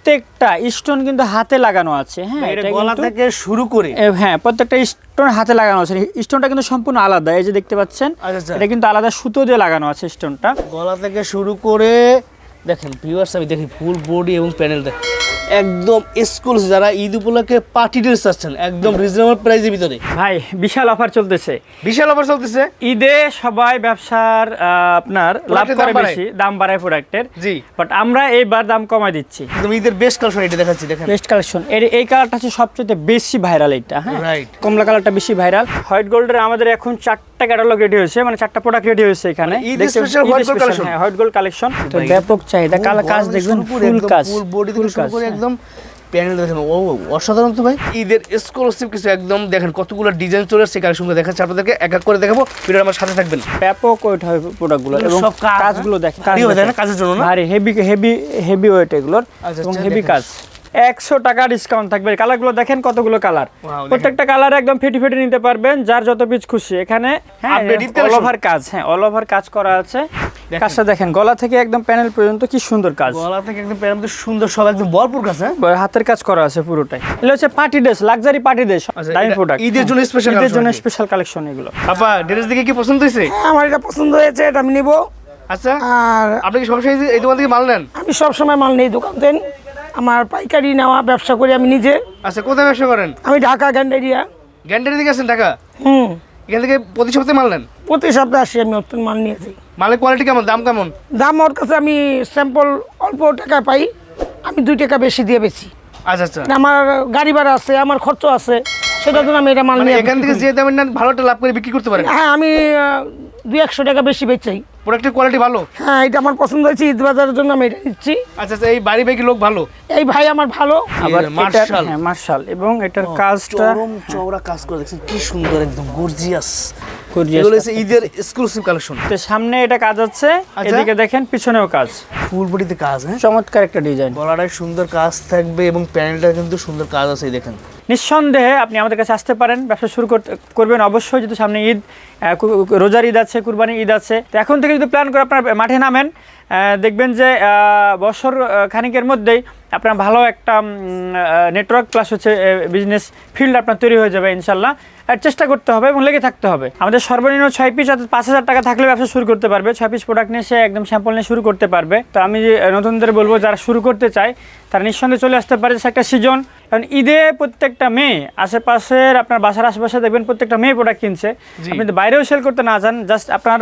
প্রত্যেকটা স্টোন কিন্তু হাতে লাগানো আছে হ্যাঁ গলা থেকে শুরু করে। হ্যাঁ প্রত্যেকটা স্টোন হাতে লাগানো আছে। স্টোনটা কিন্তু সম্পূর্ণ আলাদা এই যে দেখতে পাচ্ছেন আচ্ছা, আচ্ছা। এটা কিন্তু আলাদা সুতো দিয়ে লাগানো আছে স্টোনটা গলা থেকে শুরু করে দেখেন ভিউয়ার্স আমি দেখি ফুল বডি এবং প্যানেল প্যানেলটা একদম স্কুল যারা ঈদ উপলক্ষে পার্টি ড্রেস চাচ্ছেন একদম রিজনেবল প্রাইসের ভিতরে। ভাই বিশাল অফার চলতেছে। বিশাল অফার চলতেছে? ঈদে সবাই ব্যবসার আহ, আপনার লাভ করে দাম বাড়ায়। বেশি দাম বাড়ায় প্রোডাক্টের জি। বাট আমরা এইবার দাম কমাই দিচ্ছি। একদম ঈদের বেস্ট কালেকশন এটা দেখাচ্ছি দেখেন। বেস্ট কালেকশন এর এই কালারটা হচ্ছে সবচেয়ে বেশি ভাইরাল এটা হ্যাঁ? Right. কমলা কালারটা বেশি ভাইরাল হোয়াইট গোল্ডের আমাদের এখন চারটা ক্যাটালগ রেডি হয়েছে মানে চারটা প্রোডাক্ট রেডি হয়েছে এখানে। হোয়াইট গোল্ড কালেকশন ব্যাপক চাহিদা কালার কাজ দেখবেন ফুল কাজ ফুল বডি ফুল কাজ। করে। একদম প্যানেল দেখেন ও অসাধারণ তো ভাই। ঈদের এক্সক্লুসিভ কিছু একদম দেখেন কতগুলো ডিজাইন চলে আসছে কালেকশনগুলো দেখাচ্ছি আপনাদেরকে এক এক করে দেখাবো ভিডিওর আমার সাথে থাকবেন। ব্যাপক ওয়েট প্রোডাক্টগুলো এগুলো এবং সব কাজ? কাজগুলো দেখেন ভারী তাই না কাজের জন্য না? ভারী হেভি হেভি হেভি ওয়েট এগুলোর এবং হেভি কাজ। একশো টাকা ডিসকাউন্ট থাকবে। কালারগুলো দেখেন কতগুলো কালার প্রত্যেকটা কালার একদম ফেটে ফেটে নিতে পারবেন যার যত পিস খুশি। এখানে হ্যাঁ অল ওভার কাজ হ্যাঁ অল ওভার কাজ করা আছে। কাজটা দেখেন গলা থেকে একদম প্যানেল পর্যন্ত কি সুন্দর কাজ। গলা থেকে একদম প্যানেল সুন্দর সব একদম ভরপুর কাজ হ্যাঁ? হাতের কাজ করা আছে পুরোটাই। এগুলো হচ্ছে party dress luxury party dress দামি এটা প্রোডাক্ট ঈদের জন্য special ঈদের জন্য স্পেশাল কালেকশন এগুলো। আপা ড্রেস দেখে কি পছন্দ হয়েছে? আমার এটা পছন্দ হয়েছে এটা আমি নিব। আচ্ছা। আর আপনি কি সবসময় এই- এই দোকান থেকে মাল নেন? আমি সব সময় মাল নেই দোকান দেন আমার পাইকারি নেওয়া ব্যবসা করি আমি নিজে। আচ্ছা কোথায় ব্যবসা করেন? আমি ঢাকা গ্যান্ডেরিয়া। গ্যান্ডারি থেকে আসেন ঢাকা? হুম। এখান থেকে প্রতি সপ্তাহে মাল নেন? প্রতি সপ্তাহে আসি আমি নতুন মাল নিয়েছি মালের কোয়ালিটি কেমন? দাম কেমন? দাম ওর কাছে আমি স্যাম্পল অল্প টাকা পাই আমি দুই টাকা বেশি দিয়ে বেছি আচ্ছা আচ্ছা। আমার গাড়ি ভাড়া আছে আমার খরচ আছে সেটার জন্য আমি এটা মাল মানে নিয়ে এখান থেকে যে দামে নেন ভালো একটা লাভ করে বিক্রি করতে পারেন? হ্যাঁ আমি দুই একশো টাকা বেশি বেচাই। প্রোডাক্টের কোয়ালিটি ভালো? হ্যাঁ এটা আমার পছন্দ হয়েছে ঈদ বাজারের জন্য আমি এটা নিচ্ছি। আচ্ছা আচ্ছা এই বাড়ি ভাই কি লোক ভালো? এই ভাই আমার ভালো। আবার মার্শাল। হ্যাঁ মার্শাল। এবং এটার কাজটা চরম চওড়া কাজ করে দেখছেন কি সুন্দর একদম গর্জিয়াস এগুলো হচ্ছে ঈদের এক্সক্লুসিভ কালেকশন তো সামনে এটা কাজ আছে আচ্ছা। এদিকে দেখেন পিছনেও কাজ। ফুল বডিতে কাজ হ্যাঁ? চমৎকার একটা ডিজাইন গলাটায় সুন্দর কাজ থাকবে এবং প্যানেলটা কিন্তু সুন্দর কাজ আছে দেখেন। নিঃসন্দেহে আপনি আমাদের কাছে আসতে পারেন, ব্যবসা শুরু করতে, করবেন অবশ্যই, যেহেতু সামনে ঈদ রোজার ঈদ আছে কুরবানি ঈদ আছে। তো এখন থেকে যদি প্ল্যান করে আপনার মাঠে নামেন দেখবেন যে বছর খানিকের মধ্যেই আপনার ভালো একটা নেটওয়ার্ক প্লাস হচ্ছে বিজনেস ফিল্ড আপনার তৈরি হয়ে যাবে ইনশাল্লাহ। চেষ্টা করতে হবে এবং লেগে থাকতে হবে। আমাদের সর্বনিম্ন ছয় পিস অর্থাৎ পাঁচ হাজার টাকা থাকলে ব্যবসা শুরু করতে পারবে। ছয় পিস প্রোডাক্ট নিয়ে সে একদম স্যাম্পল নিয়ে শুরু করতে পারবে। তো আমি নতুনদের বলব যারা শুরু করতে চায় তারা নিঃসন্দেহে চলে আসতে পারে। একটা সিজন কারণ ঈদে প্রত্যেকটা মেয়ে আশেপাশের আপনার বাসার আশেপাশে দেখবেন প্রত্যেকটা মেয়ে প্রোডাক্ট কিনছে। আপনি বাইরেও সেল করতে না যান জাস্ট আপনার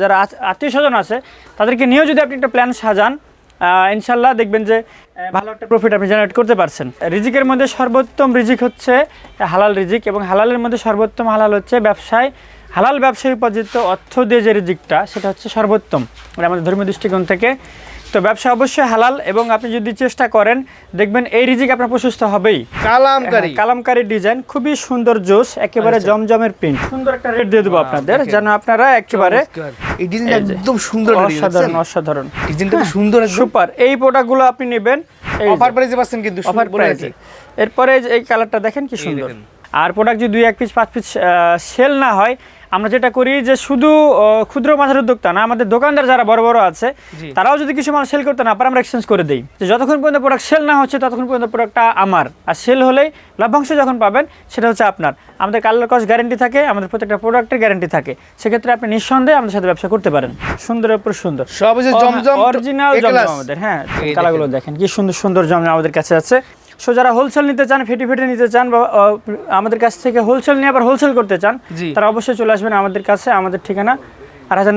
যারা আত্মীয় স্বজন আছে তাদেরকে নিয়েও যদি আপনি একটা প্ল্যান সাজান ইনশাল্লাহ দেখবেন যে ভালো একটা প্রফিট আপনি জেনারেট করতে পারছেন। রিজিকের মধ্যে সর্বোত্তম রিজিক হচ্ছে হালাল রিজিক এবং হালালের মধ্যে সর্বোত্তম হালাল হচ্ছে ব্যবসায়। হালাল ব্যবসায়ী উপার্জিত অর্থ দিয়ে যে রিজিকটা, সেটা হচ্ছে সর্বোত্তম। মানে আমাদের ধর্মীয় দৃষ্টিকোণ থেকে। তো ব্যবসা অবশ্যই হালাল এবং আপনি যদি চেষ্টা করেন দেখবেন এই রিজিক আপনার প্রশস্ত হবেই। কালামকারী। হ্যাঁ, কালামকারী ডিজাইন খুবই সুন্দর জোস একেবারে জমজমের প্রিন্ট। সুন্দর একটা রেট দিয়ে দেবো আপনাদের যেন আপনারা একেবারে এই ডিজাইনটা একদম সুন্দর অসাধারণ অসাধারণ। ডিজাইনটা সুন্দর একদম। সুপার। এই প্রোডাক্টগুলো আপনি নেবেন অফার প্রাইসে পাচ্ছেন কিন্তু অফার প্রাইসে। এরপরে এই কালারটা দেখেন কি সুন্দর। আর প্রোডাক্ট যদি দুই এক পিস পাঁচ পিস সেল না হয় আমরা যেটা করি যে শুধু ক্ষুদ্র মাঝারি উদ্যোক্তা না আমাদের দোকানদার যারা বড় বড় আছে তারাও যদি কিছু মাল সেল করতে না পারে আমরা এক্সচেঞ্জ করে দিই। যে যতক্ষণ পর্যন্ত প্রোডাক্ট সেল না হচ্ছে ততক্ষণ পর্যন্ত প্রোডাক্টটা আমার। আর সেল হলেই লভ্যাংশ যখন পাবেন সেটা হচ্ছে আপনার। আমাদের কালার কস্ট গ্যারেন্টি থাকে আমাদের প্রত্যেকটা প্রোডাক্টের গ্যারেন্টি থাকে। সেক্ষেত্রে আপনি নিঃসন্দেহে আমাদের সাথে ব্যবসা করতে পারেন। সুন্দর উপর সুন্দর। সব অরিজিনাল জমজম আমাদের হ্যাঁ। এই কালারগুলো দেখেন কি সুন্দর সুন্দর জমজম আমাদের কাছে আছে। সো যারা হোলসেল নিতে চান ফেটে ফেটে নিতে চান বা আমাদের কাছ থেকে হোলসেল নিয়ে আবার হোলসেল করতে চান তারা অবশ্যই চলে আসবেন আমাদের কাছে আমাদের ঠিকানা। আর হাজার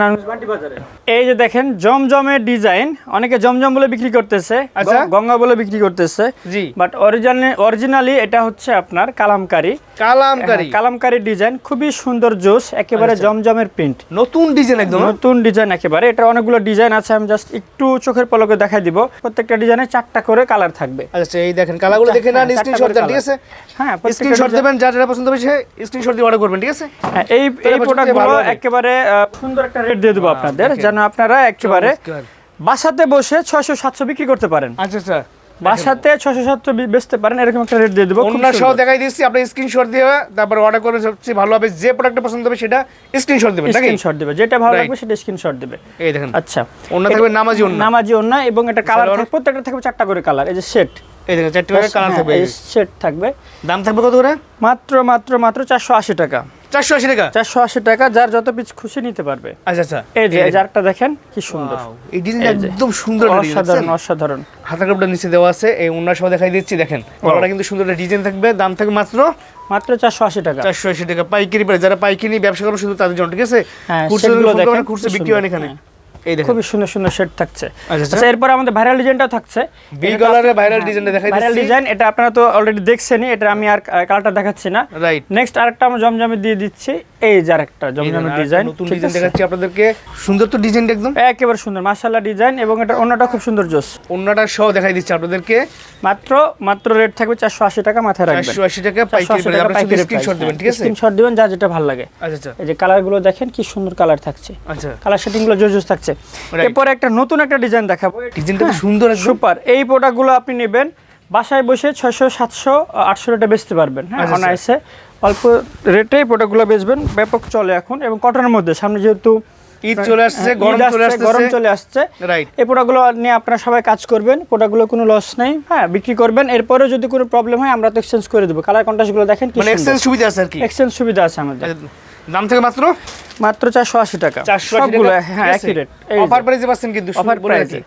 এই যে দেখেন জমজমের ডিজাইন অনেকে জমজম বলে বিক্রি করতেছে আচ্ছা। গঙ্গা বলে বিক্রি করতেছে। জি। বাট অরিজিনালি অরিজিনালি এটা হচ্ছে আপনার কালামকারি। কালামকারী। হ্যাঁ, কালামকারি ডিজাইন খুবই সুন্দর জোস একেবারে জমজমের প্রিন্ট। নতুন ডিজাইন একদম হ্যাঁ? নতুন ডিজাইন একেবারে এটা অনেকগুলো ডিজাইন আছে আমি জাস্ট একটু চোখের পলকে দেখাই দিব। প্রত্যেকটা ডিজাইনে চারটা করে কালার থাকবে। আচ্ছা এই দেখেন কালারগুলো দেখে না স্ক্রিনশট দেন ঠিক আছে? হ্যাঁ স্ক্রিনশট দেবেন যার যেটা পছন্দ হবে সে স্ক্রিনশট দিয়ে অর্ডার করবেন ঠিক আছে? হ্যাঁ, এই এই প্রোডাক্টগুলো একেবারে আহ, সুন্দর একটা রেট দিয়ে দেবো আপনাদের যেন আপনারা একেবারে বাসাতে বসে ছয়শো সাতশো বিক্রি করতে পারেন। আচ্ছা আচ্ছা। বাসাতে ছশো সাতশো বেচতে পারেন এরকম একটা রেট দিয়ে দেবো সহ দেখাই দিচ্ছি আপনি স্ক্রিনশট দিয়ে তারপর অর্ডার করে সবচেয়ে ভালো হবে যে প্রোডাক্টটা পছন্দ হবে সেটা স্ক্রিনশট দেবেন স্ক্রিনশট দেবে যেটা ভালো লাগবে সেটা স্ক্রিনশট দেবে। এই দেখেন। আচ্ছা। অন্য থাকবে নামাজি অন্য। নামাজি ওন্না এবং এটা কালার থাকবে প্রত্যেকটা থাকবে চারটা করে কালার এই যে সেট এই দেখেন চারটি করে কালার থাকবে সেট থাকবে। দাম থাকবে কত করে? মাত্র মাত্র মাত্র চারশো আশি টাকা। চারশো আশি টাকা? চারশো আশি টাকা যার যত পিস খুশি নিতে পারবে। আচ্ছা আচ্ছা। এই যে এই দেখেন কি সুন্দর। এই ডিজাইনটা একদম সুন্দর অসাধারণ অসাধারণ। হাতার কাপড়টা নিচে দেওয়া আছে এই অন্য দেখাই দিচ্ছি দেখেন। গলাটা কিন্তু সুন্দর একটা ডিজাইন থাকবে দাম থাকবে মাত্র মাত্র চারশো আশি টাকা। চারশো আশি টাকা। পাইকারি যারা পাইকারি ব্যবসা করো শুধু তাদের জন্য ঠিক আছে? হ্যাঁ, খুচরো বিক্রি হয় এখানে। এই দেখেন। খুবই সুন্দর সুন্দর শেড থাকছে। আচ্ছা, আচ্ছা। এরপর আমাদের ভাইরাল ডিজাইনটাও থাকছে। বি কালারে ভাইরাল ডিজাইনটা দেখাই ভাইরাল ডিজাইন এটা আপনারা তো অলরেডি দেখছেনই এটা আমি আর কালারটা দেখাচ্ছি না। রাইট নেক্সট আরেকটা আমরা জমজমে দিয়ে দিচ্ছি। এই যে আরেকটা জমজমের ডিজাইন নতুন ডিজাইন দেখাচ্ছি আপনাদেরকে। সুন্দর তো ডিজাইনটা একদম? একেবারে সুন্দর মাশাআল্লাহ ডিজাইন এবং এটা অন্যটা খুব সুন্দর জোস। অন্যটা সহ দেখাই দিচ্ছি আপনাদেরকে। মাত্র মাত্র রেট থাকবে চারশো আশি টাকা মাথায় রাখবেন। চারশো আশি টাকা পাইকারি প্রাইস। আপনারা শুধু স্ক্রিনশট দেবেন ঠিক আছে? স্ক্রিনশট দিবেন যা যেটা ভালো লাগে। আচ্ছা আচ্ছা। এই যে কালারগুলো দেখেন কি সুন্দর কালার থাকছে। আচ্ছা। কালার সেটিংগুলো জোস জোস থাকছে. এরপরে একটা নতুন একটা ডিজাইন দেখাবো। ডিজাইনটা সুন্দর সুপার এই প্রোডাক্টগুলো আপনি নেবেন বাসায় বসে ছয়শো সাতশো আটশো রেটে বেচতে পারবেন হ্যাঁ আচ্ছা, আচ্ছা। অনায়াসে অল্প রেটে প্রোডাক্টগুলো বেচবেন ব্যাপক চলে এখন এবং কটনের মধ্যে? সামনে যেহেতু ঈদ চলে আসছে হ্যাঁ, গরম চলে আসছে, গরম আসছে চলে আসছে। রাইট এই প্রোডাক্টগুলো নিয়ে আপনারা সবাই কাজ করবেন প্রোডাক্টগুলো কোনো লস নেই হ্যাঁ বিক্রি করবেন। এরপরেও যদি কোনো প্রবলেম হয় আমরা তো এক্সচেঞ্জ করে দেবো। কালার কন্ট্রাস্টগুলো দেখেন কি মানে এক্সচেঞ্জ সুবিধা আছে আর কি? এক্সচেঞ্জ সুবিধা আছে আমাদের। আচ্ছা, দাম থেকে মাত্র? মাত্র চারশো আশি টাকা। চারশো সবগুলো হ্যাঁ একই রেট অফার প্রাইসে পাচ্ছেন কিন্তু অফার প্রাইসে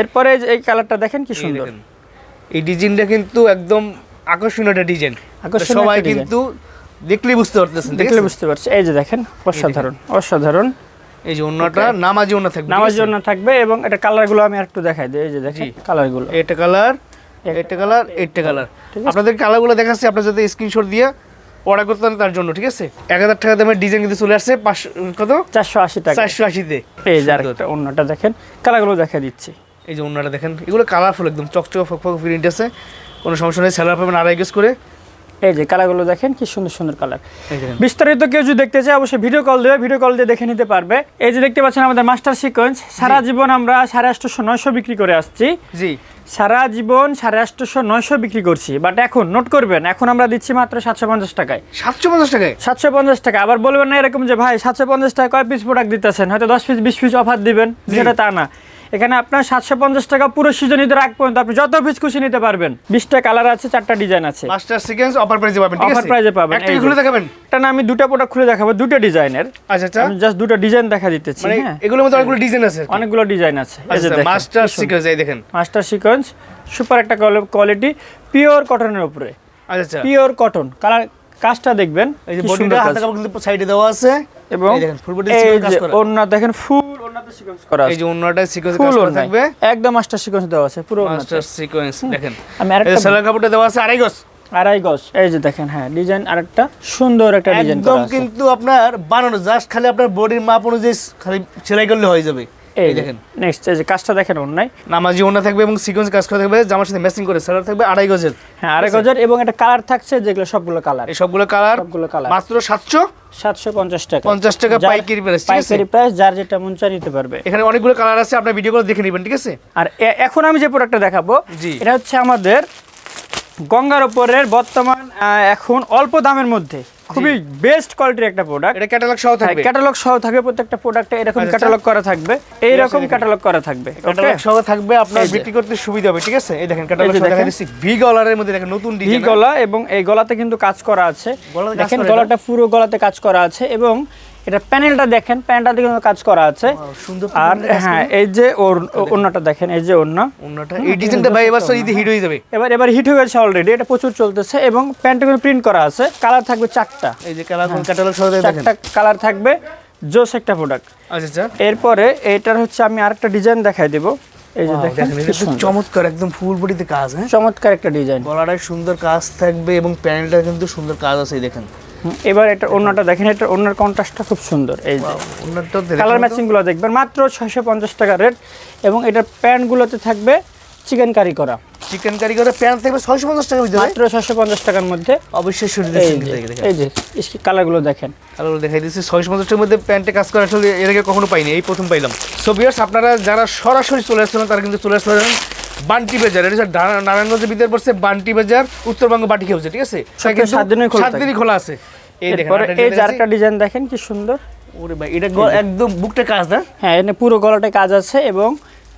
এরপরে এই কালারটা দেখেন কি সুন্দর। এই ডিজাইনটা কিন্তু একদম আকর্ষণীয় একটা ডিজাইন। সবাই কিন্তু দেখলেই বুঝতে পারতেছেন দেখলে বুঝতে পারছি। এই যে দেখেন অসাধারণ অসাধারণ। এই যে অন্যটা নামাজি অন্য থাকবে আছে? জন্য থাকবে এবং এটা কালারগুলো আমি একটু দেখাই দিই। এই যে দেখেন জি। কালারগুলো এটা কালার এটা কালার এটা কালার। আপনাদের কালারগুলো দেখাচ্ছি আপনার যাতে স্ক্রিনশট দিয়ে অর্ডার করতে পারেন তার জন্য ঠিক আছে? এক হাজার টাকা দামের ডিজাইন কিন্তু চলে আসছে পাঁচশো কত? চারশো আশি টাকা। চারশো আশিতে। এই যে আরেকটা অন্যটা দেখেন কালারগুলো দেখা দিচ্ছি। এই যে অন্যটা দেখেন এগুলো কালারফুল একদম চকচকে ফকফক প্রিন্ট আছে কোনো সমস্যা নেই স্যালার পাবেন আড়াই গেজ করে। এই যে কালারগুলো দেখেন কি সুন্দর সুন্দর কালার বিস্তারিত কেউ যদি দেখতে চায় অবশ্যই ভিডিও কল দেবে ভিডিও কল দিয়ে দেখে নিতে পারবে। এই যে দেখতে পাচ্ছেন আমাদের মাস্টার সিকোয়েন্স সারা জীবন আমরা সাড়ে আটশোশো নয়শো বিক্রি করে আসছি। জি। সারা জীবন সাড়ে আটশোশো নয়শো বিক্রি করছি। বাট এখন নোট করবেন এখন আমরা দিচ্ছি মাত্র সাতশো পঞ্চাশ টাকায়। সাতশো পঞ্চাশ টাকায়? সাতশো পঞ্চাশ টাকা। আবার বলবেন না এরকম যে ভাই সাতশো পঞ্চাশ টাকা কয় পিস প্রোডাক্ট দিতেছেন? হয়তো দশ পিস বিশ পিস অফার দিবেন। যেটা তা না। এখানে আপনার সাতশো পঞ্চাশ টাকা পুরো সিজন ঈদের আগ পর্যন্ত আপনি যত পিস খুশি নিতে পারবেন। বিশটা কালার আছে চারটা ডিজাইন আছে। মাস্টার সিকোয়েন্স অফার প্রাইসে পাবেন ঠিক আছে? Offer price এ পাবেন, একটা খুলে দেখাবেন? এটা না আমি দুটো প্রোডাক্ট খুলে দেখাবো দুটো ডিজাইনের আচ্ছা আচ্ছা। আমি জাস্ট দুটো ডিজাইন দেখা দিতেছি মানে হ্যাঁ। এগুলোর মধ্যে অনেকগুলো ডিজাইন আছে অনেকগুলো ডিজাইন আছে এই যে আচ্ছা দেখেন, মাস্টার সিকোয়েন্স এই দেখেন। মাস্টার সিকোয়েন্স সুপার একটা কোয়ালিটি পিওর কটনের উপরে। আচ্ছা পিওর কটন কালার কাজটা দেখবেন এই যে বডিটা হাতে কিন্তু সাইডে দেওয়া আছে। এবং এই দেখেন ফুল বডি কাজ করা। ওন্না দেখেন ফুল সিকোয়েন্স করা এই যে অন্যটা সিকোয়েন্স করা থাকবে। একদম মাস্টার সিকোয়েন্স দেওয়া আছে পুরো মাস্টার সিকোয়েন্স দেখেন। আমি আরেকটা কাপড়টা দেওয়া আছে আড়াই গজ। আড়াই গজ। এই যে দেখেন হ্যাঁ ডিজাইন আরেকটা সুন্দর একটা ডিজাইন একদম কিন্তু আপনার বানানো জাস্ট খালি আপনার বডির মাপ অনুযায়ী খালি সেলাই করলে হয়ে যাবে। এই দেখেন। নেক্সট যে কাজটা দেখেন অন্যায় নামাজি ওনা থাকবে এবং সিকোয়েন্স কাজ করা থাকবে জামার সাথে ম্যাচিং করে সেলার থাকবে আড়াই গজের। হ্যাঁ আড়াই গজের এবং একটা কালার থাকছে যেগুলো সবগুলো কালার এই সবগুলো কালার সবগুলো কালার মাত্র সাতশো? সাতশো পঞ্চাশ টাকা। পঞ্চাশ টাকা যার- পাইকারি প্রাইস পাইকারি প্রাইস যার যেটা মন চায় নিতে পারবে। এখানে অনেকগুলো কালার আছে আপনার ভিডিও করে দেখে নেবেন ঠিক আছে? আর এখন আমি যে প্রোডাক্টটা দেখাবো এটা হচ্ছে আমাদের গঙ্গার ওপরের বর্তমান এখন অল্প দামের মধ্যে। খুবই বেস্ট কোয়ালিটির একটা প্রোডাক্ট এটা ক্যাটালগ সহ থাকবে? ক্যাটালগ সহ থাকবে প্রত্যেকটা প্রোডাক্টে এরকম আচ্ছা, ক্যাটালগ করা থাকবে। এই রকম ক্যাটালগ করা থাকবে ক্যাটালগ সহ থাকবে আপনার বিক্রি করতে সুবিধা হবে ঠিক আছে? এই দেখেন ক্যাটালগ সহ দেখা। দিচ্ছি ভি গলারের মধ্যে দেখেন নতুন ডিজাইন ভি গলা এবং এই গলাতে কিন্তু কাজ করা আছে। দেখেন গলাটা পুরো গলাতে কাজ করা আছে এবং এটা প্যানেলটা দেখেন প্যানেলটাতে কিন্তু কাজ করা আছে। সুন্দর আর হ্যাঁ এই যে ওর ওড়নাটা দেখেন এই যে অন্যটা এই ডিজাইনটা ভাই এবার হিট হয়ে যাবে। এবার এবার হিট হয়ে গেছে অলরেডি এটা প্রচুর চলতেছে এবং প্যান্টে কিন্তু প্রিন্ট করা আছে। কালার থাকবে চারটা। এই যে কালার ক্যাটালগ সহ দেখেন। চারটা কালার থাকবে জোস একটা প্রোডাক্ট আচ্ছা আচ্ছা। এরপরে এটার হচ্ছে আমি আরেকটা ডিজাইন দেখাই দেব। এই যে দেখেন চমৎকার একদম ফুল বডিতে কাজ হ্যাঁ? চমৎকার একটা ডিজাইন গলাটায় সুন্দর কাজ থাকবে এবং প্যানেলটা কিন্তু সুন্দর কাজ আছে দেখেন। এবার এটা অন্যটা দেখেন এটা অন্যের কন্ট্রাস্টটা খুব সুন্দর এই যে। কালার ম্যাচিংগুলো দেখবেন মাত্র ছয়শো পঞ্চাশ টাকা রেট এবং এটার প্যান্টগুলোতে থাকবে চিকেন কারি করা। চিকেন কারি করে প্যান্ট থাকবে ছয়শো পঞ্চাশ টাকা ভিতরে? মাত্র ছয়শো পঞ্চাশ টাকার মধ্যে। অবশ্যই শুরু এই যে কালারগুলো দেখেন। কালার দেখাই দিচ্ছি ছয়শো পঞ্চাশ টাকার মধ্যে প্যান্টে কাজ করা আসলে এর আগে কখনো পাইনি এই প্রথম পাইলাম। সো বিয়ার্স আপনারা যারা সরাসরি চলে আসছিলেন তারা কিন্তু চলে আসতে পারেন বান্টি বাজার। এটা নারায়ণগঞ্জের ভিতরে পড়ছে বান্টি বাজার উত্তরবঙ্গ বাটি খেয়েছে ঠিক আছে? সাত দিনই খোলা আছে। এরপরে এই ডিজাইন দেখেন কি সুন্দর। ওরে ভাই এটা একদম বুকটা কাজ না? হ্যাঁ এখানে পুরো গলাটায় কাজ আছে এবং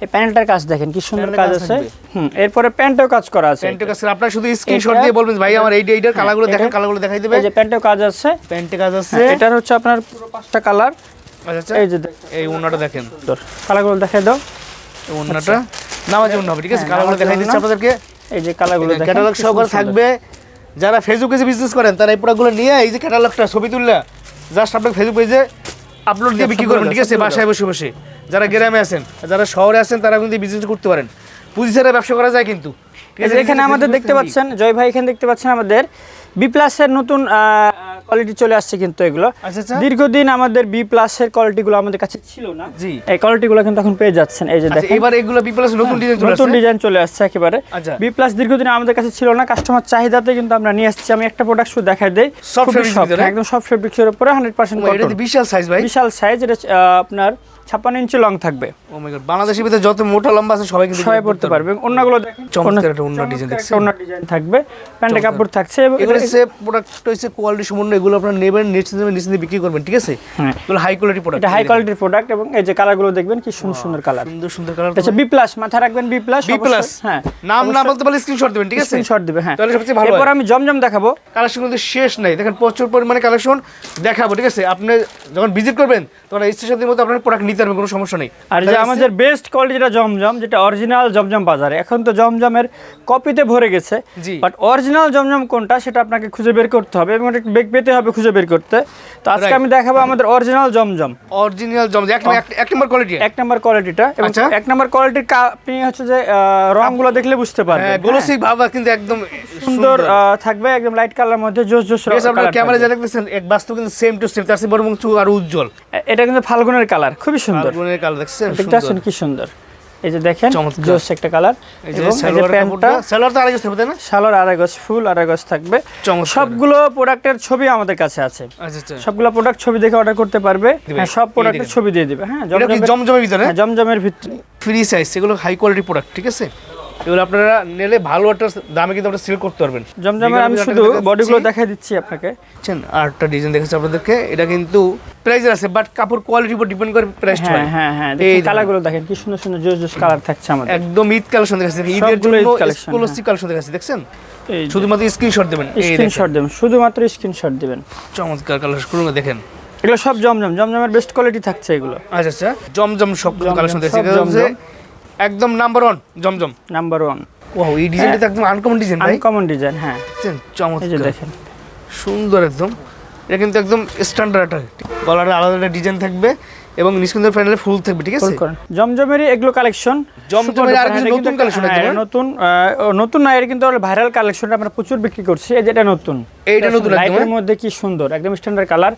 এই প্যানেলটার কাজ দেখেন কি সুন্দর কাজ কাজ আছে। হুম এরপরে প্যান্টেও কাজ করা আছে। প্যান্টের কাছে আপনার শুধু স্ক্রিনশট দিয়ে বলবেন ভাই আমার এইটা এইটার কালারগুলো দেখেন কালারগুলো দেখাই দেবে এই যে প্যান্টেও কাজ আছে। প্যান্টে কাজ আছে। এটার হচ্ছে আপনার পুরো পাঁচটা কালার আচ্ছা আচ্ছা। এই যে দেখেন। এই ওন্নাটা দেখেন। কালারগুলো দেখাই দাও। ওন্নাটা নামাজি ওন্না হবে ঠিক আছে? হ্যাঁ, কালারগুলো দেখাই দিচ্ছি আপনাদেরকে। এই যে কালারগুলো ক্যাটালগ সহকারে। থাকবে। যারা ফেসবুকে বিজনেস করেন তারা এই প্রোডাক্টগুলো নিয়ে এই যে ক্যাটালগটা ছবি তুললা জাস্ট আপনার ফেসবুক পেজে আপলোড দিয়ে বিক্রি করবেন ঠিক আছে? বাসায় বসে বসে। যারা গ্রামে আছেন যারা শহরে আছেন তারা কিন্তু বিজনেস করতে পারেন। পুঁজি ছাড়া ব্যবসা করা যায় কিন্তু। ঠিক আছে? এখানে আমাদের দেখতে পাচ্ছেন জয় ভাই এখানে দেখতে পাচ্ছেন আমাদের বি প্লাসের নতুন কোয়ালিটি চলে আসছে কিন্তু এগুলো। আচ্ছা আচ্ছা। দীর্ঘদিন আমাদের বি প্লাসের কোয়ালিটিগুলো আমাদের কাছে ছিল না। জি। এই কোয়ালিটিগুলো কিন্তু এখন পেয়ে যাচ্ছেন। এই যে আচ্ছা দেখেন। এবার এগুলো বিপ্লাস নতুন ডিজাইন চলে নতুন ডিজাইন চলে আসছে একেবারে। আচ্ছা। বি প্লাস দীর্ঘদিন আমাদের কাছে ছিল না কাস্টমার চাহিদাতে কিন্তু আমরা নিয়ে আসছি। আমি একটা প্রোডাক্ট শুধু দেখাই দেই। ভিতরে? একদম সফট ফেব্রিক্সের উপরে হান্ড্রেড পার্সেন্ট ও, এটা বিশাল সাইজ ভাই। বিশাল সাইজ এটা আপনার ছাপ্পান্ন ইঞ্চি লং থাকবে। গড বাংলাদেশের ভিতরে যত মোটা লম্বা আছে সবাই কিন্তু সবাই পড়তে পারবে। অন্যগুলো দেখেন চমৎকার একটা ওড়না design দেখছেন? অন্য ডিজাইন থাকবে। প্যান্টে কাপড় থাকছে এবং এগুলো হচ্ছে প্রোডাক্ট কোয়ালিটি সম্পূর্ণ এগুলো আপনারা নেবেন নিচে নেবেন নিচে দিয়ে বিক্রি করবেন ঠিক আছে? হ্যাঁ। এগুলো হাই কোয়ালিটি প্রোডাক্ট এটা হাই কোয়ালিটির প্রোডাক্ট এবং এই যে কালারগুলো দেখবেন কি সুন্দর সুন্দর কালার সুন্দর সুন্দর কালার আচ্ছা বি প্লাস মাথায় রাখবেন বি প্লাস বি প্লাস হ্যাঁ। নাম না বলতে পারলে স্ক্রিনশট দিবেন ঠিক আছে? স্ক্রিনশট দিবে হ্যাঁ। তাহলে সবচেয়ে ভালো এরপর। আমি জমজম দেখাবো। কালেকশন কিন্তু শেষ নাই। দেখেন প্রচুর পরিমাণে কালেকশন দেখাবো ঠিক আছে? আপনি যখন ভিজিট করবেন তখন স্টেশনের মতো আপনার প্রোডাক্ট নিতে পারবেন কোনো সমস্যা নেই। আর যে আমাদের বেস্ট কোয়ালিটি যেটা জমজম যেটা অরিজিনাল জমজম বাজারে এখন তো জমজমের কপিতে ভরে গেছে। বাট অরিজিনাল জমজম কোনটা সেটা আপনাকে খুঁজে বের করতে হবে এবং বেগ পেতে হবে খুঁজে বের করতে। তো আজকে আমি দেখাবো আমাদের অরিজিনাল জমজম। অরিজিনাল জম এক নম্বর কোয়ালিটি এক নম্বর কোয়ালিটিটা এবং আচ্ছা। এক নম্বর কোয়ালিটির আপনি হচ্ছে যে রংগুলো দেখলে বুঝতে পারবেন। হ্যাঁ। গোলসি ভাব কিন্তু একদম সুন্দর থাকবে একদম লাইট কালার মধ্যে জোস জোস আপনার ক্যামেরা। যা দেখতেছেন এক বাস্তব কিন্তু সেম টু সেম তার চেয়ে বরং একটু আরও উজ্জ্বল। এটা কিন্তু ফাল্গুনের কালার খুবই সুন্দর। কালার দেখছেন? কি সুন্দর? এই যে দেখেন জোস একটা কালার এই যে এবং এই যে প্যান্টটা সালোয়ার তো আড়াই গজ থাকবে না? সালোয়ার আড়াই গজ ফুল আড়াই গজ থাকবে। সবগুলো প্রোডাক্টের ছবি আমাদের কাছে আছে। আচ্ছা আচ্ছা। সবগুলো প্রোডাক্ট ছবি দেখে অর্ডার করতে পারবে। হ্যাঁ, সব প্রোডাক্টের ছবি দিয়ে দিবে। হ্যাঁ জমজমের- জমজমের ভিতরে? হ্যাঁ, জমজমের ভিতরে ফ্রি সাইজ এগুলো হাই কোয়ালিটি প্রোডাক্ট ঠিক আছে? এগুলো আপনারা নিলে ভালো একটা দামে কিন্তু আপনারা সেল করতে পারবেন। জমজমের আমি শুধু বডিগুলো। দেখাই দিচ্ছি আপনাকে। দেখছেন আরেকটা ডিজাইন দেখাচ্ছি আপনাদেরকে। এটা কিন্তু প্রাইজের আছে বাট কাপড় কোয়ালিটির উপর ডিপেন্ড করে প্রাইসটা হ্যাঁ হ্যাঁ হ্যাঁ এই দেখুন দেখুন। কালারগুলো দেখেন কি সুন্দর সুন্দর জোস জোস কালার থাকছে আমাদের। একদম ঈদ কালেকশন দেখাচ্ছি। ঈদের জন্য ঈদ collection, কালেকশন দেখাচ্ছি দেখছেন? এই শুধুমাত্র স্ক্রিনশট দেবেন। এই স্ক্রিনশট দেবেন শুধুমাত্র স্ক্রিনশট দিবেন। চমৎকার কালেকশন দেখেন। এগুলো সব জমজম জমজমের বেস্ট কোয়ালিটি থাকছে এগুলো। আচ্ছা আচ্ছা। জমজম সব কালেকশন দেখছি একদম number one Zamzam. Number one wow এই ডিজাইনটা তো একদম আনকমন ডিজাইন ভাই। আনকমন ডিজাইন হ্যাঁ। চমৎকার। দেখেন। সুন্দর একদম। এটা কিন্তু একদম স্ট্যান্ডার্ড একটা গলার আলাদা একটা ডিজাইন থাকবে এবং নিষ্কুন্দর প্যানেলে ফুল থাকবে ঠিক আছে। জমজমেরই এগুলো কালেকশন জমজমের আর কিছু নতুন একদম, হ্যাঁ? নতুন নতুন না এটা কিন্তু ভাইরাল কালেকশনটা আমরা প্রচুর বিক্রি করছি। এই যেটা নতুন। এইটা নতুন একদম, লাইটের হ্যাঁ? মধ্যে কি সুন্দর? একদম স্ট্যান্ডার্ড কালার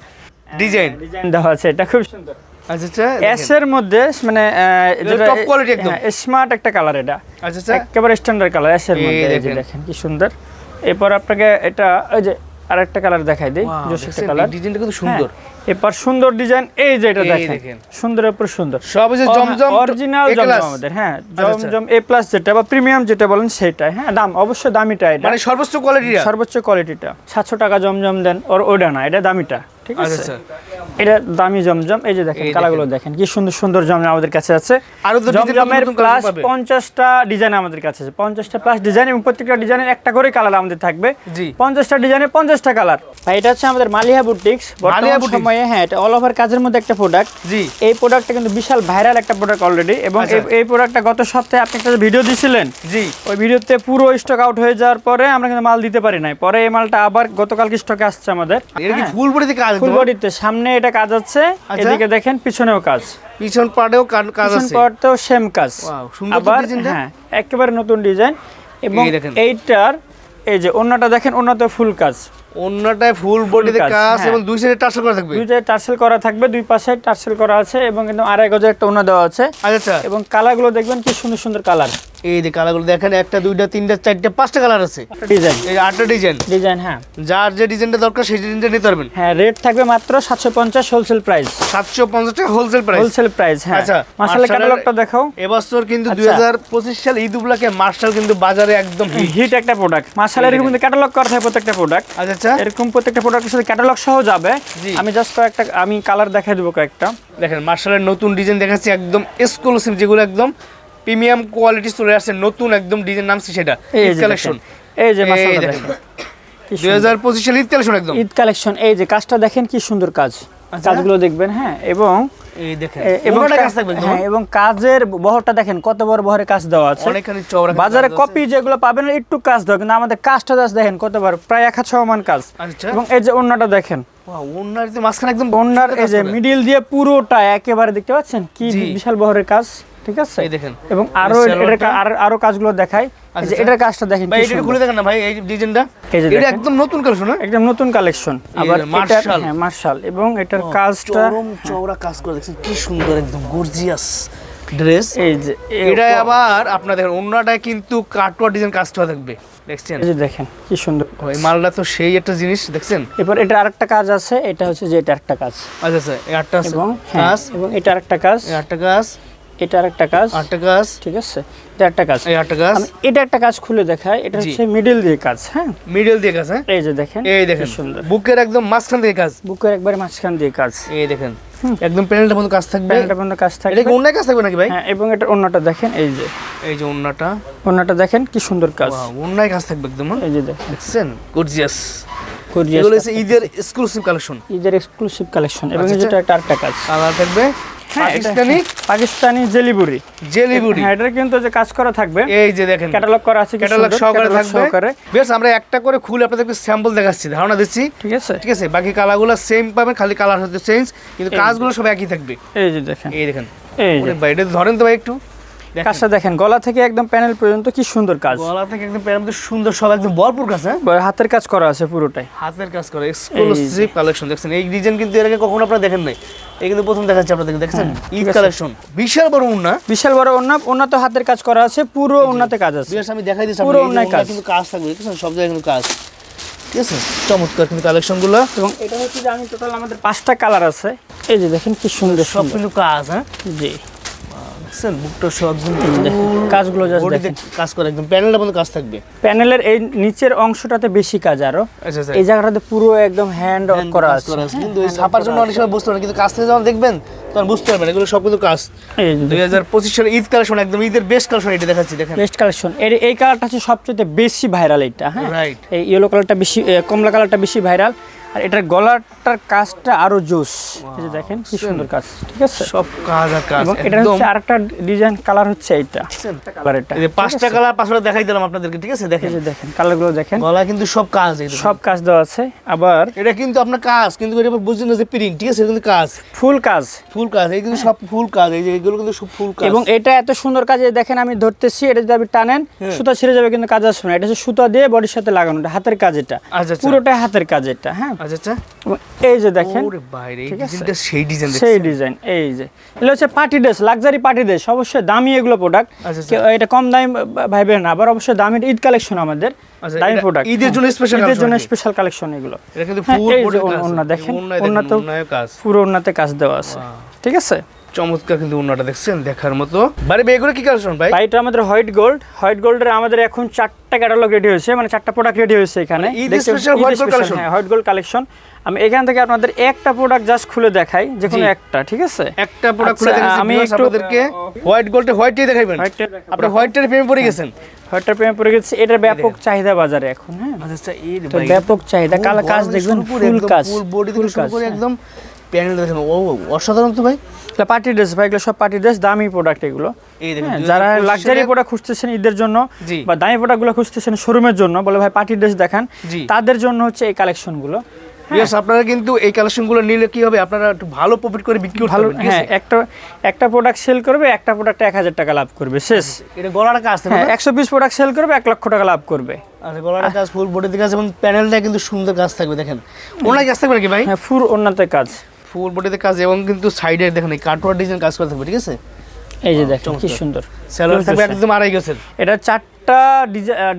ডিজাইন ডিজাইন দেওয়া আছে। এটা খুব সুন্দর। আচ্ছা আচ্ছা মধ্যে মানে যেটা একদম। স্মার্ট একটা কালার এটা। আচ্ছা আচ্ছা। একেবারে স্ট্যান্ডার্ড কালার এস মধ্যে এই যে দেখেন। দেখেন কি সুন্দর। এরপর আপনাকে এটা ওই যে আরেকটা কালার দেখাই দিই একটা কালার ডিজাইনটা কিন্তু সুন্দর। এরপর সুন্দর ডিজাইন এই যে এটা দেখেন। দেখেন। সুন্দরের উপর সুন্দর। সব যে জমজম অরিজিনাল জমজম আমাদের হ্যাঁ আচ্ছা। জমজম এ প্লাস যেটা বা প্রিমিয়াম যেটা বলেন সেটা হ্যাঁ দাম অবশ্যই দামিটা এটা। মানে সর্বোচ্চ কোয়ালিটিটা সর্বোচ্চ কোয়ালিটিটা সাতশো টাকা জমজম দেন ওর ওটা না এটা দামিটা ঠিক আচ্ছা আছে? আচ্ছা। এটা দামি জমজম এই যে দেখেন এই কালারগুলো দেখেন কি সুন্দর সুন্দর জমজম আমাদের কাছে আছে। আরও জমজমের প্লাস পঞ্চাশটা ডিজাইন আমাদের কাছে আছে। পঞ্চাশটা প্লাস ডিজাইন এবং প্রত্যেকটা ডিজাইনের একটা করে কালার আমাদের থাকবে। জি। পঞ্চাশটা ডিজাইনে পঞ্চাশটা কালার এটা হচ্ছে আমাদের মালিয়া বুটিক্স বর্তমান বুটিক্স। সময়ে হ্যাঁ এটা অল ওভার কাজের মধ্যে একটা প্রোডাক্ট জি। এই প্রোডাক্টটা কিন্তু বিশাল ভাইরাল একটা প্রোডাক্ট অলরেডি এবং আচ্ছা। এই- প্রোডাক্টটা গত সপ্তাহে আপনি একটা ভিডিও দিয়েছিলেন জি। ওই ভিডিওতে পুরো স্টক আউট হয়ে যাওয়ার পরে আমরা কিন্তু মাল দিতে পারি নাই। পরে এই মালটা আবার গতকালকে স্টকে আসছে আমাদের। ফুল বডিতে কাজ ফুল বডিতে সামনে এটা কাজ আছে আচ্ছা। এদিকে দেখেন পিছনেও কাজ। পিছন পাড়েও কাজ- আছে। পার্টেও সেম কাজ। আবার। হ্যাঁ একেবারে নতুন ডিজাইন এবং এই এইটার এই যে অন্যটা দেখেন অন্যতে ফুল কাজ। অন্যটায় ফুল বডিতে কাজ, হ্যাঁ। এবং দুই সাইডে টার্সেল করা থাকবে। দুইটায় টার্সেল করা থাকবে দুই পাশে টার্সেল করা আছে এবং কিন্তু আড়াই গজের একটা অন্য দেওয়া আছে। আচ্ছা। এবং কালারগুলো দেখবেন কি সুন্দর সুন্দর কালার এই যে কালারগুলো দেখেন একটা দুইটা তিনটা চারটা পাঁচটা কালার আছে। ডিজাইন এই যে আটটা ডিজাইন ডিজাইন হ্যাঁ। যার যে ডিজাইনটা দরকার সেই ডিজাইনটা নিতে পারবেন। হ্যাঁ রেট থাকবে মাত্র সাতশো পঞ্চাশ হোলসেল প্রাইস সাতশো পঞ্চাশ টাকা হোলসেল প্রাইস হোলসেল প্রাইস হ্যাঁ। আচ্ছা, মাসালের ক্যাটালগটা দেখাও। এবছর কিন্তু আচ্ছা। দুই হাজার পঁচিশ সাল ঈদ উপলক্ষে মার্শাল কিন্তু বাজারে একদম হিট। একটা প্রোডাক্ট মাসালের এরকম কিন্তু ক্যাটালগ করা থাকে প্রত্যেকটা প্রোডাক্ট আচ্ছা আচ্ছা। এরকম প্রত্যেকটা প্রোডাক্টের সাথে ক্যাটালগ সহ যাবে। আমি জাস্ট কয়েকটা আমি কালার দেখাই দেবো কয়েকটা। দেখেন মার্শালের নতুন ডিজাইন দেখাচ্ছি একদম এক্সক্লুসিভ যেগুলো একদম প্রিমিয়াম কোয়ালিটি চলে আসছে নতুন একদম ডিজাইন নামছে সেটা কালেকশন। এই যে দুই হাজার পঁচিশ সাল ঈদ কালেকশন একদম। ঈদ কালেকশন এই যে কাজটা দেখেন কি সুন্দর কাজ। আচ্ছা। কাজগুলো দেখবেন হ্যাঁ এবং একদম। হ্যাঁ এবং কাজের বহরটা দেখেন কত বড় বহরে কাজ দেওয়া আছে। বাজারে কপি যেগুলো পাবেন একটু কাজ দেওয়া কিন্তু আমাদের কাজটা জাস্ট দেখেন কতবার প্রায় এক হাত সমান কাজ। আচ্ছা। এবং এই যে অন্যটা দেখেন। মাঝখানে একদম অন্যার এই যে মিডিল দিয়ে পুরোটা একেবারে দেখতে পাচ্ছেন? কি বিশাল বহরের কাজ। ঠিক আছে? এই দেখেন। এবং আরও আর- আরও কাজগুলো দেখাই। যে আচ্ছা। এটার কাজটা দেখেন ভাই এটা খুলে দেখেন না ভাই এই ডিজাইনটা? এটা একদম নতুন কালেকশন একদম নতুন কালেকশন আবার মার্শাল। হ্যাঁ মার্শাল এবং এটার কাজটা চরম চওড়া কাজ করে দেখছেন কি সুন্দর একদম গর্জিয়াস ড্রেস এই যে এটা আবার আপনার দেখেন অন্যটায় কিন্তু কাটোয়া ডিজাইন কাজটা থাকবে দেখছেন? এই যে দেখেন কি সুন্দর। এই মালটা তো সেই একটা জিনিস দেখছেন? এরপর এটা আরেকটা কাজ আছে এটা হচ্ছে যে এটা একটা কাজ। আচ্ছা আচ্ছা এই আটটা আছে। এবং হ্যাঁ এবং এটা আরেকটা কাজ। এই আটটা কাজ। এটা আরেকটা কাজ। আটটা কাজ। ঠিক আছে? এটা একটা কাজ। এই আটটা কাজ। এটা একটা কাজ খুলে দেখাই। এটা হচ্ছে মিডল দিয়ে কাজ হ্যাঁ? মিডল দিয়ে কাজ হ্যাঁ? এই যে দেখেন এই দেখেন। সুন্দর। বুকের একদম মাঝখান থেকে কাজ। বুকের একবারে মাঝখান দিয়ে কাজ। এই দেখেন। একদম প্যানেলটা মতো কাজ থাকবে। প্যান্টটা পর্যন্ত কাজ এটা থাকবে কি অন্য কাজ থাকবে নাকি ভাই? হ্যাঁ এবং এটা অন্যটা দেখেন এই যে। এই যে অন্যটা অন্যটা দেখেন কি সুন্দর কাজ। অন্যায় কাজ থাকবে একদম হ্যাঁ? এই যে দেখেন। দেখছেন? গর্জিয়াস Gorgeous এগুলো হচ্ছে ঈদের এক্সক্লুসিভ কালেকশন ঈদের এক্সক্লুসিভ কালেকশন এবং আচ্ছা, যেটা একটা আরেকটা কাজ। কালার থাকবে। এটা- পাকিস্তানি? পাকিস্তানি জেলিবুরি হ্যাঁ এটা কিন্তু যে কাজ করা থাকবে এই যে দেখেন ক্যাটালগ করা আছে ক্যাটালগ সহকারে থাকবে। সহকারে। বেশ আমরা একটা করে খুলে আপনাদেরকে স্যাম্পল দেখাচ্ছি ধারণা দিচ্ছি। ঠিক আছে। ঠিক আছে বাকি কালারগুলো সেম পাবেন খালি কালার হচ্ছে চেঞ্জ কিন্তু কাজগুলো সব একই থাকবে। এই যে দেখেন। এই দেখেন। এই ভাই এটা ধরেন তো ভাই একটু। কাজটা দেখেন গলা থেকে একদম প্যানেল পর্যন্ত কি সুন্দর কাজ। গলা থেকে একদম প্যারের মধ্যে সুন্দর সব একদম ভরপুর কাজ হ্যাঁ? হাতের কাজ করা আছে পুরোটাই। হাতের কাজ করা এক্সক্লুসিভ কালেকশন দেখছেন? এই ডিজাইন কিন্তু এর আগে কখনো আপনারা দেখেন নাই। এই কিন্তু প্রথম দেখাচ্ছি আপনাদেরকে দেখছেন? ঈদ কালেকশন বিশাল বড় উন্না। বিশাল বড় ওন্না ওন্নাতে হাতের কাজ করা আছে পুরো ওন্নাতে কাজ আছে। আমি দেখাই দিচ্ছি পুরো অন্যায় কাজ। কিন্তু কাজ থাকবে দেখছেন? সব জায়গায় কিন্তু কাজ। ঠিক আছে? চমৎকার কিন্তু কালেকশনগুলো এবং এটা হচ্ছে যে আমি টোটাল আমাদের পাঁচটা কালার আছে। এই যে দেখেন কি সুন্দর সব সব কিন্তু কাজ হ্যাঁ? জি। দেখছেন? বুকটা সব একদম কাজগুলো কাজ করে একদম। প্যানেলটা পর্যন্ত কাজ থাকবে। প্যানেলের এই নিচের অংশটাতে বেশি কাজ আরও। আচ্ছা আচ্ছা। এই জায়গাটাতে পুরো একদম হ্যান্ড করা আছে। আছে। কিন্তু এই ছাপার জন্য অনেক সময় বুঝতে পারেন কিন্তু কাজ থেকে যখন দেখবেন তখন বুঝতে পারবেন। এগুলো সব কিন্তু কাজ। দুই হাজার পঁচিশ সালে ঈদ কালেকশন একদম ঈদের বেস্ট কালেকশন এটা দেখাচ্ছি দেখেন। বেস্ট কালেকশন এর এই কালারটা হচ্ছে সবচেয়ে বেশি ভাইরাল এটা হ্যাঁ. এই ইয়েলো কালারটা বেশি কমলা কালারটা বেশি ভাইরাল আর এটার গলাটার কাজটা আরও জোস এই যে দেখেন কি সুন্দর কাজ ঠিক আছে? সব কাজ আর কাজ এবং এটা হচ্ছে আরেকটা ডিজাইন কালার হচ্ছে এইটা কালার এটা এই যে পাঁচটা কালার পাঁচটা দেখাই দিলাম আপনাদেরকে ঠিক আছে? দেখেন যে দেখেন। কালারগুলো দেখেন। গলা কিন্তু সব কাজ এই সব কাজ দেওয়া আছে আবার এটা কিন্তু আপনার কাজ কিন্তু এটা আবার বুঝছেন না যে প্রিন্ট ঠিক আছে? কিন্তু কাজ। ফুল কাজ। ফুল কাজ এই কিন্তু সব ফুল কাজ এই যে এগুলো কিন্তু সব ফুল কাজ। এবং এটা এত সুন্দর কাজ এই দেখেন আমি ধরতেছি এটা যদি আপনি টানেন সুতা ছিঁড়ে যাবে কিন্তু কাজ আসবে না। এটা হচ্ছে সুতা দিয়ে বডির সাথে লাগানো এটা হাতের কাজ এটা। আচ্ছা আচ্ছা। হাতের কাজ এটা হ্যাঁ? আচ্ছা আচ্ছা। এই যে দেখেন ওরে বাইরে এই ঠিক আছে? ডিজাইনটা সেই ডিজাইন সেই ডিজাইন এই যে। এগুলো হচ্ছে party dress luxury party dress অবশ্যই দামি এগুলো প্রোডাক্ট আচ্ছা। এটা কম দামি ভাইবে না আবার অবশ্যই দামি ঈদ কালেকশন আমাদের দামি প্রোডাক্ট ঈদের জন্য special ঈদের জন্য স্পেশাল কালেকশন এগুলো। এটা কিন্তু হ্যাঁ, ওন্না দেখেন, ওন্না তো- পুরো ওনাতে কাজ দেওয়া আছে ঠিক আছে? চমৎকার কিন্তু ওন্নাটা দেখছেন দেখার মতো। বারে বে এগুলো কি কালেকশন ভাই? এটা আমাদের হোয়াইট গোল্ড। হোয়াইট গোল্ডের আমাদের এখন চারটা ক্যাটালগ রেডি হয়েছে মানে চারটা প্রোডাক্ট রেডি হয়েছে এখানে। মানে? হ্যাঁ হোয়াইট গোল্ড কালেকশন আমি এখান থেকে আপনাদের একটা প্রোডাক্ট জাস্ট খুলে দেখাই যে কোনো একটা ঠিক আছে? একটা প্রোডাক্ট খুলে আচ্ছা, দেখেছি আমি আপনাদেরকে। হোয়াইট গোল্ডে হোয়াইটই দেখাইবেন। হোয়াইটের আপনি হোয়াইটের প্রেমে পড়ে গেছেন। হোয়াইটের প্রেমে পড়ে গেছে। এটার ব্যাপক চাহিদা বাজারে এখন হ্যাঁ। আচ্ছা আচ্ছা এই ব্যাপক চাহিদা। কালা কাজ দেখবেন ফুল কাজ ফুল বডি থেকে শুরু করে হ্যাঁ। একদম প্যানেল দেখেন ও অসাধারণ তো ভাই। পার্টি ড্রেস ভাই এগুলো সব পার্টি ড্রেস দামি প্রোডাক্ট এগুলো। হ্যাঁ, 2025 যারা লাক্সারি প্রোডাক্ট খুঁজতেছেন ঈদের জন্য বা দামি প্রোডাক্টগুলো খুঁজতেছেন শোরুমের জন্য বলে ভাই পার্টি ড্রেস দেখান তাদের জন্য হচ্ছে এই কালেকশনগুলো Yes, আপনারা কিন্তু এই কালেকশনগুলো নিলে কি হবে? আপনারা একটু ভালো প্রফিট করে বিক্রি ভালো হ্যাঁ একটা একটা প্রোডাক্ট সেল করবে একটা প্রোডাক্ট এক হাজার টাকা লাভ করবে শেষ। এটা গলাটা কাজ হ্যাঁ একশো পিস প্রোডাক্ট সেল করবে এক লক্ষ টাকা লাভ করবে। আচ্ছা গলাটা কাজ ফুল বডি থেকে কাজ এবং প্যানেলটা কিন্তু সুন্দর কাজ থাকবে দেখেন। ওনার কাজ থাকবে নাকি ভাই? হ্যাঁ ফুল অন্যতে কাজ। ফুল বডিতে কাজ এবং কিন্তু সাইডে দেখেন এই কাটওয়ার ডিজাইন কাজ করে থাকবে ঠিক আছে? এই যে দেখেন কি সুন্দর। স্যালোয়ার থাকবে একদম আড়াই গেছের এটা চারটা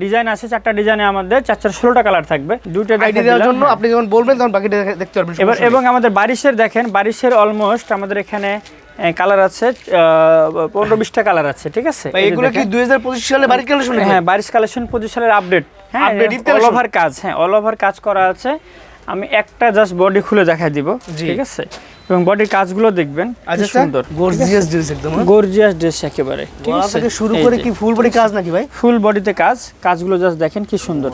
ডিজাইন আছে চারটা ডিজাইনে আমাদের চার চার ষোলোটা কালার থাকবে। দুইটা আইডি দেওয়ার জন্য। আপনি যখন বলবেন তখন বাকিটা দেখতে পারবেন এবার এবং আমাদের বারিশের দেখেন বারিশের অলমোস্ট আমাদের এখানে কালার আছে পনেরো বিশটা কালার আছে ঠিক আছে? এগুলো কি দুই হাজার পঁচিশ সালে বাড়ি কালেকশন হ্যাঁ বারিশ কালেকশন পঁচিশ সালের আপডেট হ্যাঁ অল ওভার কাজ হ্যাঁ অল ওভার কাজ করা আছে। আমি একটা জাস্ট বডি খুলে দেখাই দিব ঠিক আছে? এবং বডির কাজগুলো দেখবেন আচ্ছা সুন্দর। গর্জিয়াস ড্রেস একদম? গর্জিয়াস ড্রেস একেবারে ঠিক আছে? থেকে শুরু করে কি ফুল বডি কাজ নাকি ভাই? ফুল বডিতে কাজ কাজগুলো জাস্ট দেখেন কি সুন্দর।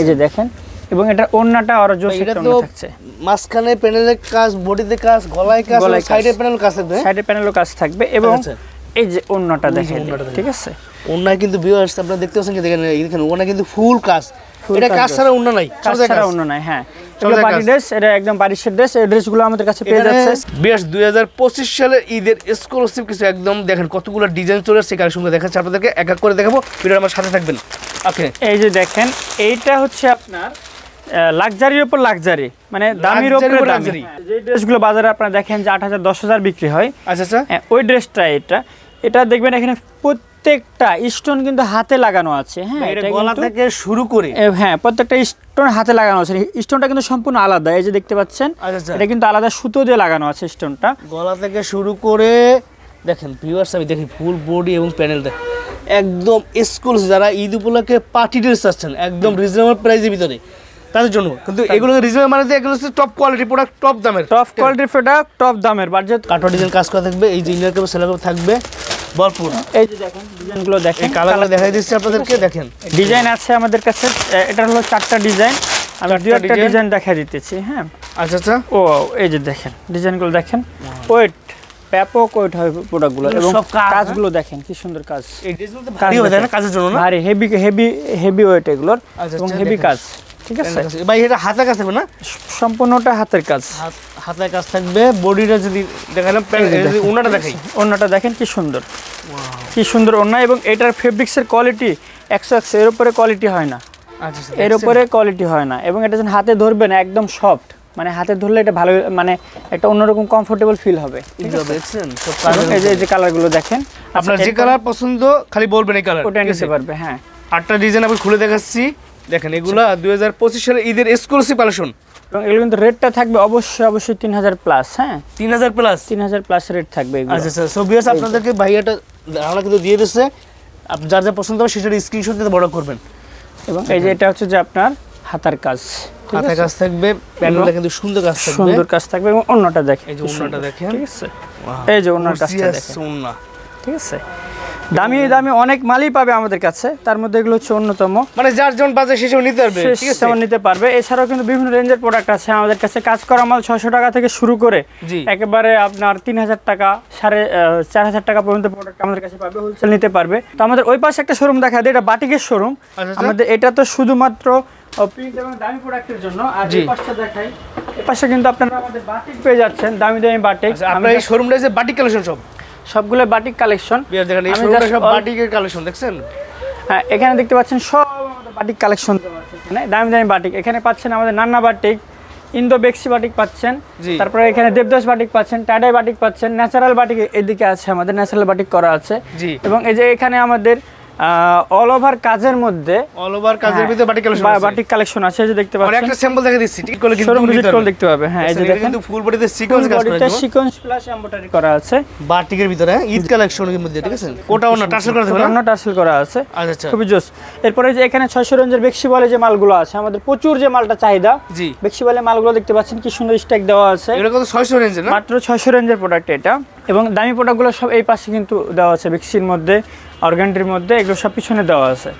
এই যে দেখেন এবং এটা ওন্নাটা আরও জোস একটা ওন্না থাকছে। মাঝখানে প্যানেলের কাজ বডিতে কাজ গলায় কাজ সাইডে প্যানেল কাজ। থাকবে? সাইডে প্যানেলও কাজ থাকবে এবং আচ্ছা। এই যে ওন্নাটা দেখেন। ঠিক আছে? ওনায় কিন্তু ভিউয়ার্স আপনারা দেখতে পাচ্ছেন কি দেখেন এই দেখেন ওনা কিন্তু ফুল কাজ। এটা কাজ ছাড়া ওনা নাই। কাজ ছাড়া অন্য নাই হ্যাঁ। সব এগুলো জায়গায় পার্টি কাজ। ড্রেস এটা একদম বারিশের ড্রেস এই ড্রেসগুলো আমাদের কাছে পেয়ে যাচ্ছে। বেশ দুই হাজার পঁচিশ সালের ঈদের এক্সক্লুসিভ কিছু একদম দেখেন কতগুলো ডিজাইন চলে আসছে কালেকশনগুলো দেখাচ্ছি আপনাদেরকে এক এক করে দেখাবো ভিডিও আমার সাথে থাকবেন। ওকে এই যে দেখেন এইটা হচ্ছে আপনার লাক্সারির উপর লাক্সারি মানে দামির উপরে যে ড্রেসগুলো বাজারে আপনারা দেখেন যে আট হাজার দশ হাজার বিক্রি হয়। আচ্ছা আচ্ছা। হ্যাঁ, ওই ড্রেসটা এটা। এটা দেখবেন এখানে প্রত্যেকটা স্টোন কিন্তু হাতে লাগানো আছে হ্যাঁ এটা এটা গলা থেকে শুরু করে। হ্যাঁ প্রত্যেকটা স্টোন হাতে লাগানো আছে। স্টোনটা কিন্তু সম্পূর্ণ আলাদা এই যে দেখতে পাচ্ছেন আচ্ছা আচ্ছা। এটা কিন্তু আলাদা সুতো দিয়ে লাগানো আছে স্টোনটা গলা থেকে শুরু করে দেখেন ভিউয়ার্স আমি দেখি ফুল বডি এবং প্যানেলটা একদম স্কুল যারা ঈদ উপলক্ষে পার্টি ড্রেস চাচ্ছেন একদম রিজনেবল প্রাইসের ভিতরে তাদের জন্য। কিন্তু এগুলো রিজনেবল মানে এগুলো হচ্ছে টপ কোয়ালিটি প্রোডাক্ট টপ দামের। টপ কোয়ালিটির প্রোডাক্ট টপ দামের। বাজেট কাটো ডিজাইন কাজ করা থাকবে এই যে ইনার কাপড় সেলার থাকবে ভরপুর। এই যে দেখেন ডিজাইনগুলো দেখেন কালারগুলো দেখাই দিচ্ছি আপনাদেরকে দেখেন। ডিজাইন আছে আমাদের কাছে এটা হলো চারটা ডিজাইন। আমি দু একটা ডিজাইন? দেখা দিতেছি হ্যাঁ। আচ্ছা আচ্ছা। ও এই যে দেখেন ডিজাইনগুলো দেখেন। ওয়েট ব্যাপক ওয়েট হয় প্রোডাক্টগুলো এবং হ্যাঁ? কাজগুলো দেখেন কি সুন্দর কাজ। ভারী না? কাজের জন্য ভারী হেভি হেভি হেভি ওয়েট এগুলোর আচ্ছা, এবং আচ্ছা, হেভি কাজ ঠিক আছে? ভাই এটা হাতে কাজ না? সম্পূর্ণটা হাতের কাজ। হাত হাতে কাজ থাকবে বডিটা যদি দেখালাম যদি ওনাটা দেখাই। অন্যটা দেখেন কি সুন্দর। কি সুন্দর অন্য এবং এটার ফেব্রিক্সের কোয়ালিটি একশো একশো এর উপরে কোয়ালিটি হয় না। আচ্ছা আচ্ছা, এর উপরে কোয়ালিটি হয় না। এবং এটা যখন হাতে ধরবেন একদম সফট মানে হাতে ধরলে এটা ভালো মানে একটা অন্যরকম কমফোর্টেবল ফিল হবে। যে এই যে কালারগুলো দেখেন। আপনার আচ্ছা, যে কালার পছন্দ খালি বলবেন এই কালার। ওটা নিতে পারবে হ্যাঁ। আটটা ডিজাইন আমি খুলে দেখাচ্ছি। দেখেন এগুলা দুই হাজার পঁচিশ সালে ঈদের এক্সক্লুসিভ কালেকশন এবং এগুলো কিন্তু রেটটা থাকবে অবশ্যই অবশ্যই তিন হাজার প্লাস হ্যাঁ? তিন হাজার প্লাস তিন হাজার প্লাস রেট থাকবে আচ্ছা। আচ্ছা সো বিয়াস আপনাদেরকে ভাইয়াটা ধারণা কিন্তু দিয়ে দিচ্ছে আপ- যার যা পছন্দ হবে সেটার স্ক্রিনশট দিয়ে বড় করবেন। এবং এই যে এটা হচ্ছে যে আপনার হাতার কাজ ঠিক হাতে আছে? কাজ থাকবে প্যানেলটা কিন্তু সুন্দর কাজ থাকবে। সুন্দর কাজ থাকবে এবং অন্যটা দেখেন এই যে ওড়নাটা দেখেন। ঠিক আছে? এই যে অন্য কাজটা দেখেন ঠিক আছে? দামি দামি অনেক মালই পাবে আমাদের কাছে। তার মধ্যে এগুলো হচ্ছে অন্যতম। মানে যার জন বাজে সে নিতে পারবে ঠিক আছে? নিতে পারবে। এছাড়াও কিন্তু বিভিন্ন রেঞ্জের প্রোডাক্ট আছে। আমাদের কাছে কাজ করা মাল ছশো টাকা থেকে শুরু করে একেবারে আপনার তিন হাজার টাকা সাড়ে চার হাজার টাকা পর্যন্ত প্রোডাক্ট আমাদের কাছে পাবে হোলসেল নিতে পারবে। তো আমাদের ওই পাশে একটা শোরুম দেখা দেয় এটা বাটিকের শোরুম আচ্ছা, আচ্ছা। আমাদের এটা তো শুধুমাত্র প্রিন্ট এবং দামি প্রোডাক্টের জন্য। আর এই পাশটা দেখাই। এই পাশে কিন্তু আপনারা আমাদের বাটিক পেয়ে যাচ্ছেন দামি দামি বাটিক আচ্ছা, আপনার এই শোরুমটা যে বাটিক কালেকশন সব সবগুলো বাটিক কালেকশন বাটিকের কালেকশন দেখছেন? হ্যাঁ এখানে দেখতে পাচ্ছেন সব আমাদের বাটিক কালেকশন এখানে দামি দামি বাটিক এখানে পাচ্ছেন আমাদের নান্না বাটিক ইন্দো বেক্সি বাটিক পাচ্ছেন। তারপরে এখানে দেবদাস বাটিক পাচ্ছেন টাডাই বাটিক পাচ্ছেন ন্যাচারাল বাটিক এদিকে আছে আমাদের ন্যাচারাল বাটিক করা আছে। এবং এই যে এখানে আমাদের অল ওভার কাজের মধ্যে অল ওভার কাজের ভিতরে বাটিক কালেকশন বা- বাটিক কালেকশন আছে যে দেখতে পাচ্ছেন। একটা স্যাম্পল দেখে দিচ্ছি কিন্তু ভিজিট দেখতে পাবে হ্যাঁ এই যে দেখেন, কিন্তু ফুল বডিতে সিকোয়েন্স কাজ করা আছে সিকোয়েন্স প্লাস এমব্রয়ডারি করা আছে। বাটিকের ভিতরে হ্যাঁ? ঈদ কালেকশনের মধ্যে ঠিক আছে? কোটাও না টাসেল করা থাকবে না? টার্সেল করা আছে। আচ্ছা আচ্ছা। খুবই জোস। এরপরে যে এখানে ছয়শো রেঞ্জের বেক্সি বলে যে মালগুলো আছে আমাদের প্রচুর যে মালটা চাহিদা জি। বেক্সি বলে মালগুলো দেখতে পাচ্ছেন কি সুন্দর স্ট্যাক দেওয়া আছে। এগুলো কত ছয়শো রেঞ্জে না? মাত্র ছয়শো রেঞ্জের প্রোডাক্ট এটা। এবং দামি প্রোডাক্টগুলো সব এই পাশে কিন্তু দেওয়া আছে বেক্সির মধ্যে। অর্গানটির মধ্যে এগুলো সব পিছনে দেওয়া আছে।